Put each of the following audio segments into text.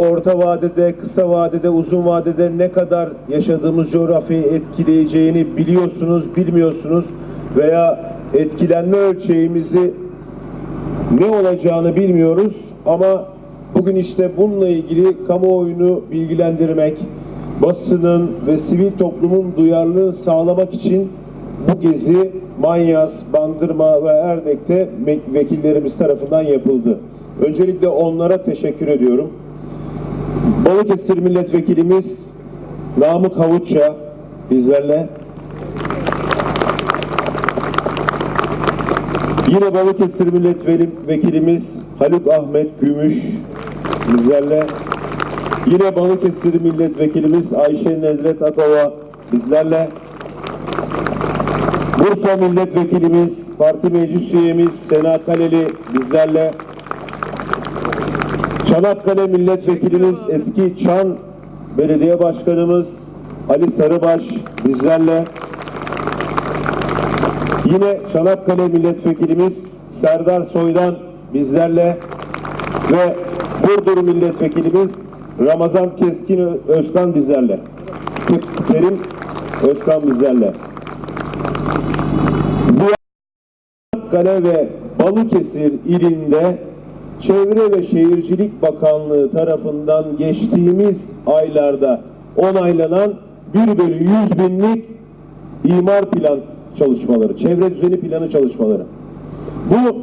orta vadede, kısa vadede, uzun vadede ne kadar yaşadığımız coğrafyayı etkileyeceğini biliyorsunuz, bilmiyorsunuz veya etkilenme ölçeğimizi ne olacağını bilmiyoruz ama bugün işte bununla ilgili kamuoyunu bilgilendirmek, basının ve sivil toplumun duyarlılığını sağlamak için bu gezi Manyas, Bandırma ve Erdek'te vekillerimiz tarafından yapıldı. Öncelikle onlara teşekkür ediyorum. Balıkesir Milletvekilimiz Namık Havuçça bizlerle. Yine Balıkesir Milletvekilimiz Haluk Ahmet Gümüş bizlerle. Yine Balıkesir Milletvekilimiz Ayşe Nedret Atova bizlerle. Bursa Milletvekilimiz, Parti Meclis Üyemiz Sena Kaleli bizlerle. Çanakkale Milletvekilimiz eski Çan Belediye Başkanımız Ali Sarıbaş bizlerle. Yine Çanakkale Milletvekilimiz Serdar Soydan bizlerle ve Burdur Milletvekilimiz Ramazan Keskin Özkan bizlerle. Kerim Özkan bizlerle. Çanakkale ve Balıkesir ilinde Çevre ve Şehircilik Bakanlığı tarafından geçtiğimiz aylarda onaylanan 1 bölü 100 binlik imar plan çalışmaları, çevre düzeni planı çalışmaları. Bu,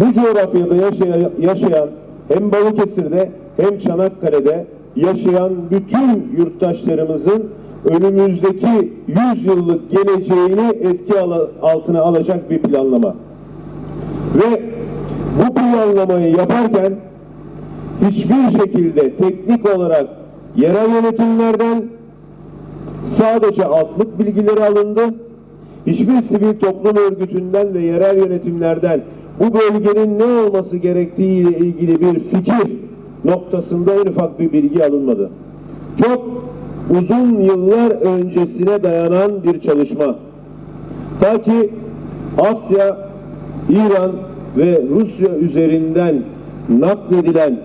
bu coğrafyada yaşayan, yaşayan hem Balıkesir'de hem Çanakkale'de yaşayan bütün yurttaşlarımızın önümüzdeki 100 yıllık geleceğini etki altına alacak bir planlama. Ve planlamayı yaparken hiçbir şekilde teknik olarak yerel yönetimlerden sadece altlık bilgileri alındı. Hiçbir sivil toplum örgütünden ve yerel yönetimlerden bu bölgenin ne olması gerektiği ile ilgili bir fikir noktasında en ufak bir bilgi alınmadı. Çok uzun yıllar öncesine dayanan bir çalışma. Ta ki Asya, İran ve Rusya üzerinden nakledilen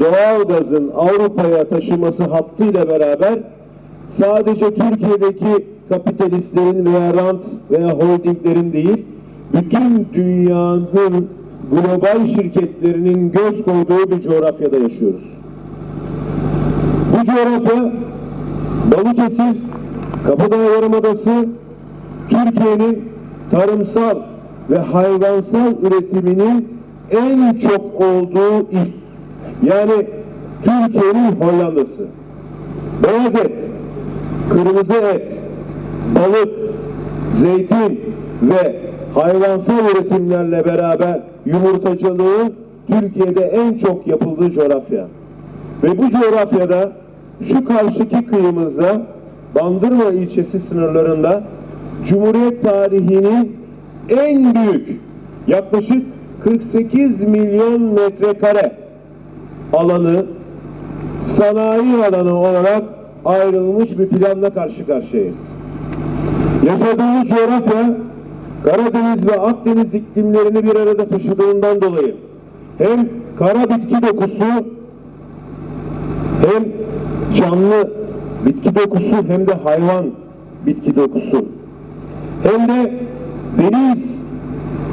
doğal gazın Avrupa'ya taşıması hattıyla beraber sadece Türkiye'deki kapitalistlerin veya rant veya holdinglerin değil, bütün dünyanın global şirketlerinin göz koyduğu bir coğrafyada yaşıyoruz. Bu coğrafya Balıkesir, Kapıdağ Yarımadası, Türkiye'nin tarımsal ve hayvansal üretiminin en çok olduğu il. Yani Türkiye'nin Hollanda'sı. Beyaz et, kırmızı et, balık, zeytin ve hayvansal üretimlerle beraber yumurtacılığın Türkiye'de en çok yapıldığı coğrafya. Ve bu coğrafyada şu karşıki kıyımızda Bandırma ilçesi sınırlarında Cumhuriyet tarihinin en büyük yaklaşık 48 milyon metrekare alanı sanayi alanı olarak ayrılmış bir planla karşı karşıyayız. Yaşadığımız coğrafya Karadeniz ve Akdeniz iklimlerini bir arada taşıdığından dolayı hem kara bitki dokusu hem canlı bitki dokusu hem de hayvan bitki dokusu hem de deniz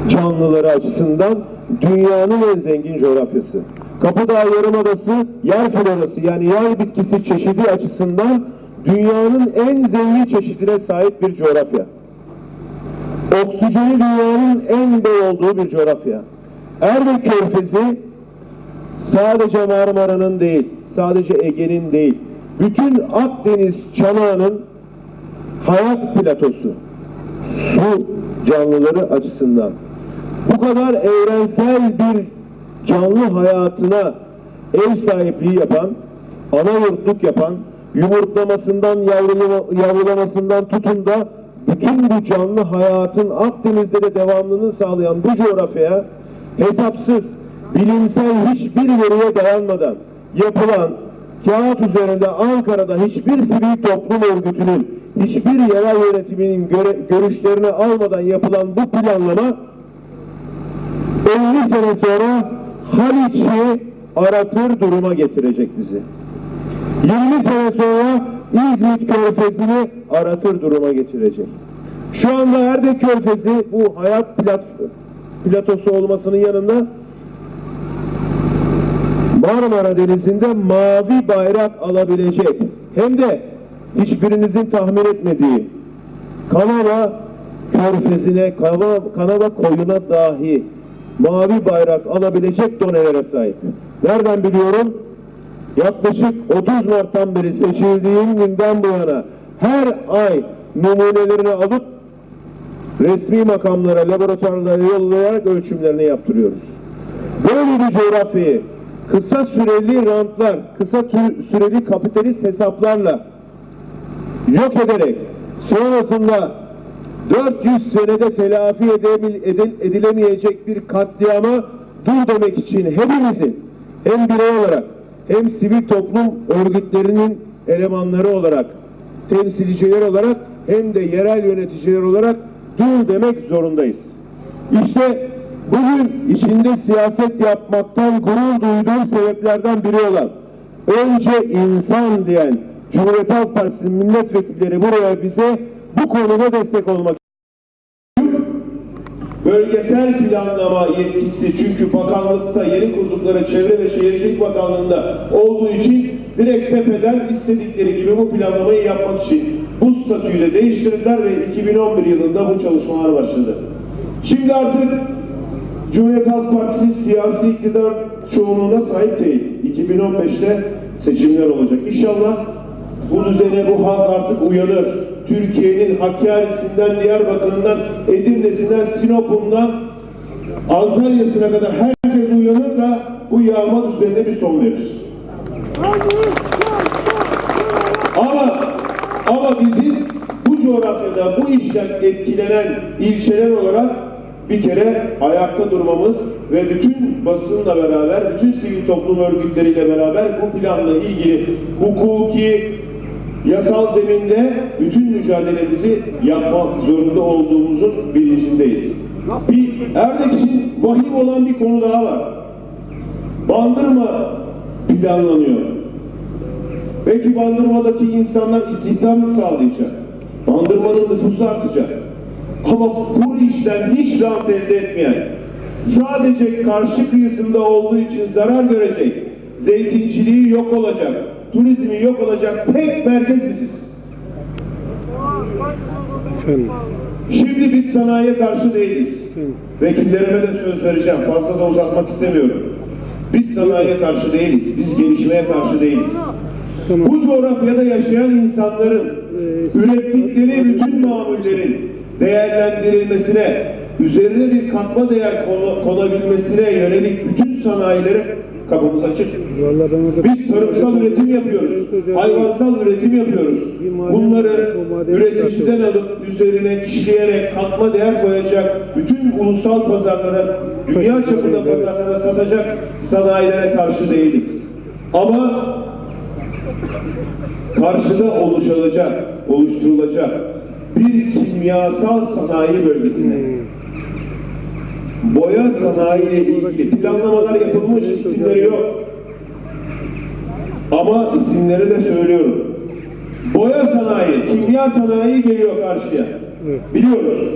canlıları açısından dünyanın en zengin coğrafyası. Kapıdağ Yarımadası yer florası yani yer bitkisi çeşidi açısından dünyanın en zengin çeşidine sahip bir coğrafya. Oksijeni dünyanın en bol olduğu bir coğrafya. Erdek Körfezi sadece Marmara'nın değil, sadece Ege'nin değil, bütün Akdeniz çanağının hayat platosu. Su canlıları açısından. Bu kadar evrensel bir canlı hayatına ev sahipliği yapan, ana yurtluk yapan, yumurtlamasından, yavrulama, yavrulamasından tutun da bütün bu canlı hayatın Akdeniz'de de devamlılığını sağlayan bu coğrafyaya hesapsız, bilimsel hiçbir veriye dayanmadan yapılan kağıt üzerinde Ankara'da hiçbir sivil toplum örgütünün, hiçbir yerel yönetiminin göre, görüşlerini almadan yapılan bu planlama 50 sene sonra Haliç'i aratır duruma getirecek bizi. 20 sene sonra İzmit Körfezi'ni aratır duruma getirecek. Şu anda Erdek Körfezi bu hayat plat, platosu olmasının yanında Marmara Denizi'nde mavi bayrak alabilecek. Hem de hiçbirinizin tahmin etmediği Kanava körfezine, Kanava, koyuna dahi mavi bayrak alabilecek donelere sahip. Nereden biliyorum? Yaklaşık 30 Mart'tan beri seçildiğim günden bu yana her ay numunelerini alıp resmi makamlara, laboratuvarlara yollayarak ölçümlerini yaptırıyoruz. Böyle bir coğrafyayı kısa süreli rantlar, kısa sü- süreli kapitalist hesaplarla yok ederek sonrasında 400 senede telafi edilemeyecek bir katliama dur demek için hepimizin hem birey olarak hem sivil toplum örgütlerinin elemanları olarak temsilciler olarak hem de yerel yöneticiler olarak dur demek zorundayız. İşte bugün içinde siyaset yapmaktan gurur duyduğum sebeplerden biri olan önce insan diyen Cumhuriyet Halk Partisi milletvekilleri buraya bize bu konuda destek olmak Bölgesel planlama yetkisi çünkü bakanlıkta yeni kurdukları Çevre ve Şehircilik Bakanlığı'nda olduğu için direkt tepeden istedikleri gibi bu planlamayı yapmak için bu statüyü de değiştirdiler ve 2011 yılında bu çalışmalar başladı. Şimdi artık Cumhuriyet Halk Partisi siyasi iktidar çoğunluğuna sahip değil. 2015'te seçimler olacak. İnşallah bu düzene bu halk artık uyanır. Türkiye'nin Hakkari'sinden, Diyarbakır'ından, Edirne'sinden, Sinop'undan, Antalya'sına kadar herkes uyanır da bu yağma düzenine bir son verir. Ama ama bizim bu coğrafyada bu işten etkilenen ilçeler olarak bir kere ayakta durmamız ve bütün basınla beraber, bütün sivil toplum örgütleriyle beraber bu planla ilgili hukuki, yasal zeminde bütün mücadelemizi yapmak zorunda olduğumuzun bilincindeyiz. Bir Erdek için vahim olan bir konu daha var. Bandırma planlanıyor. Belki Bandırma'daki insanlar istihdam sağlayacak. Bandırma'nın nüfusu artacak. Ama bu işten hiç rant elde etmeyen, sadece karşı kıyısında olduğu için zarar görecek, zeytinciliği yok olacak, turizmi yok olacak tek merkez biziz. Efendim, Şimdi biz sanayiye karşı değiliz. efendim. Vekillerime de söz vereceğim. Fazla da uzatmak istemiyorum. Biz sanayiye karşı değiliz. Biz gelişmeye karşı değiliz. Tamam. Bu coğrafyada yaşayan insanların ürettikleri bütün mamullerin değerlendirilmesine, üzerine bir katma değer konabilmesine yönelik bütün sanayilere kapımız açık. Biz tarımsal üretim yapıyoruz, hayvansal üretim yapıyoruz. Bunları üreticiden alıp üzerine işleyerek katma değer koyacak, bütün ulusal pazarlara, dünya çapında pazarlara satacak sanayilere karşı değiliz. Ama karşıda oluşacak, oluşturulacak bir kimyasal sanayi bölgesine boya sanayi ile ilgili planlamalar yapılmış, isimleri yok. Ama isimleri de söylüyorum. Boya sanayi, kimya sanayi geliyor karşıya. Evet. Biliyoruz.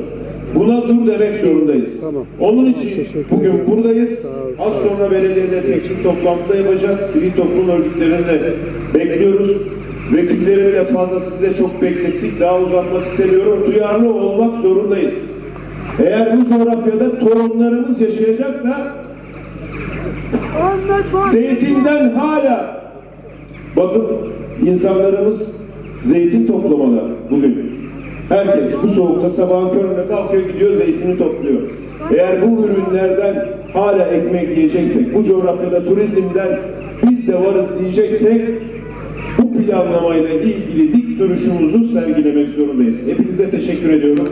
Buna dur demek zorundayız. Tamam. Onun için bugün buradayız. Az sonra belediyede teknik toplantıda yapacağız. Sivil toplum örgütlerini de bekliyoruz. Vekillerimi de fazla size çok beklettik. Daha uzatmak istemiyorum. Duyarlı olmak zorundayız. Eğer bu coğrafyada torunlarımız yaşayacaksa zeytinden hala bakın insanlarımız zeytin toplamalar bugün. Herkes bu soğukta sabahın köründe kalkıyor gidiyor zeytini topluyor. Eğer bu ürünlerden hala ekmek yiyeceksek, bu coğrafyada turizmden biz de varız diyeceksek bu planlamayla ilgili dik duruşumuzu sergilemek zorundayız. Hepinize teşekkür ediyorum.